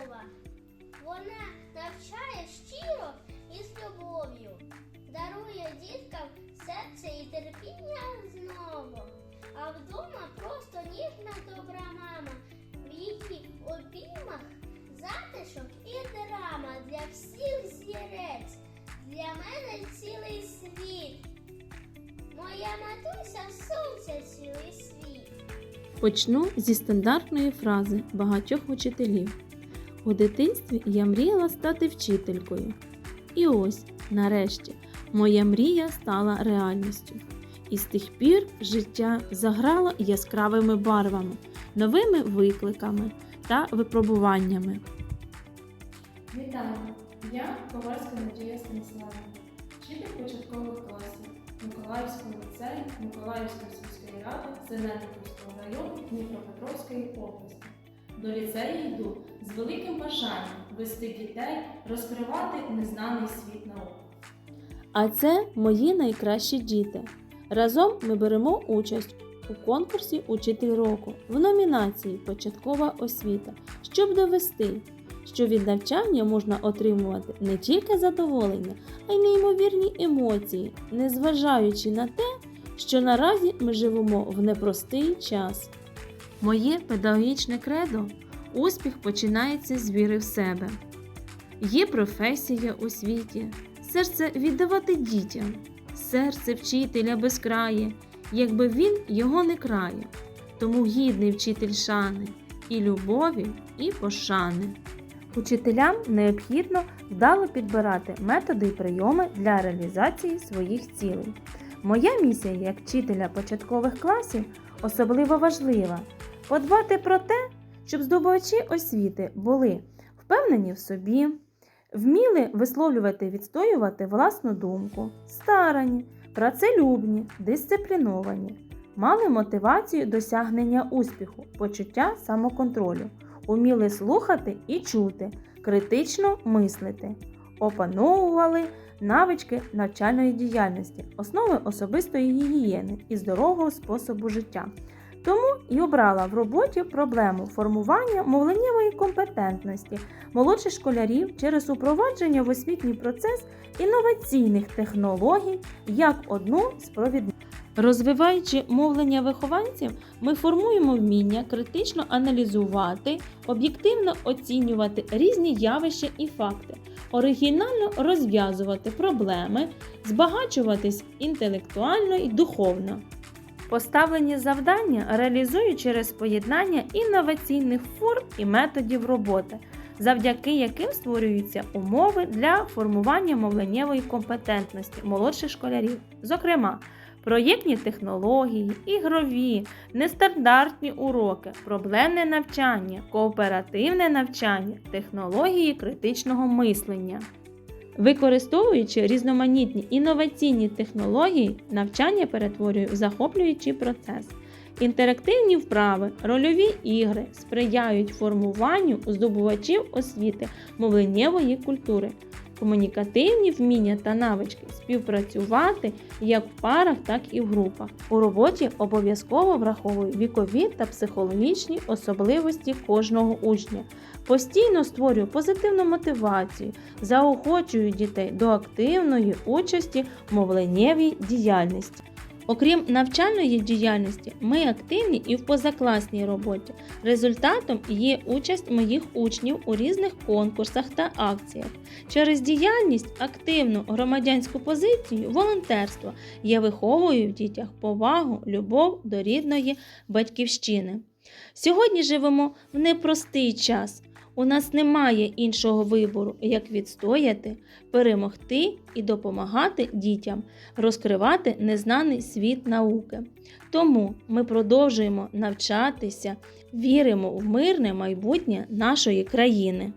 мова. Вона навчає щиро і з любов'ю, дарує діткам серце і терпіння знову. А вдома просто ніжна добра мама, в її обіймах затишок і драма для всіх зірець, для мене цілий світ. Моя матуся сонце цілий світ. Почну зі стандартної фрази багатьох учителів. У дитинстві я мріяла стати вчителькою. І ось, нарешті, моя мрія стала реальністю. І з тих пір життя заграло яскравими барвами, новими викликами та випробуваннями. Вітаю! Я Ковальська Надія Станіславівна, вчитель початкових класів Миколаївського ліцею Миколаївської сільської ради Зеленківського району Дніпропетровської області. До ліцею йду з великим бажанням вести дітей, розкривати незнаний світ наук. А це мої найкращі діти. Разом ми беремо участь у конкурсі Учитель року в номінації Початкова освіта, щоб довести, що від навчання можна отримувати не тільки задоволення, а й неймовірні емоції, незважаючи на те, що наразі ми живемо в непростий час. Моє педагогічне кредо успіх починається з віри в себе. Є професія у світі, серце віддавати дітям, серце вчителя безкрає, якби він його не крає. Тому гідний вчитель шани і любові, і пошани. Учителям необхідно вдало підбирати методи і прийоми для реалізації своїх цілей. Моя місія як вчителя початкових класів особливо важлива подбати про те, щоб здобувачі освіти були впевнені в собі, вміли висловлювати, відстоювати власну думку, старані, працелюбні, дисципліновані, мали мотивацію досягнення успіху, почуття самоконтролю, уміли слухати і чути, критично мислити, опановували навички навчальної діяльності, основи особистої гігієни і здорового способу життя. Тому і обрала в роботі проблему формування мовленнєвої компетентності молодших школярів через упровадження в освітній процес інноваційних технологій як одну з провідних. Розвиваючи мовлення вихованців, ми формуємо вміння критично аналізувати, об'єктивно оцінювати різні явища і факти, оригінально розв'язувати проблеми, збагачуватись інтелектуально і духовно. Поставлені завдання реалізують через поєднання інноваційних форм і методів роботи, завдяки яким створюються умови для формування мовленнєвої компетентності молодших школярів. Зокрема, проєктні технології, ігрові, нестандартні уроки, проблемне навчання, кооперативне навчання, технології критичного мислення. Використовуючи різноманітні інноваційні технології, навчання перетворює в захоплюючий процес. Інтерактивні вправи, рольові ігри сприяють формуванню здобувачів освіти мовленнєвої культури, комунікативні вміння та навички співпрацювати як в парах, так і в групах. У роботі обов'язково враховую вікові та психологічні особливості кожного учня. Постійно створюю позитивну мотивацію, заохочую дітей до активної участі в мовленнєвій діяльності. Окрім навчальної діяльності, ми активні і в позакласній роботі. Результатом є участь моїх учнів у різних конкурсах та акціях. Через діяльність, активну громадянську позицію, волонтерство я виховую в дітях повагу, любов до рідної батьківщини. Сьогодні живемо в непростий час. У нас немає іншого вибору, як відстояти, перемогти і допомагати дітям розкривати незнаний світ науки. Тому ми продовжуємо навчатися, віримо в мирне майбутнє нашої країни.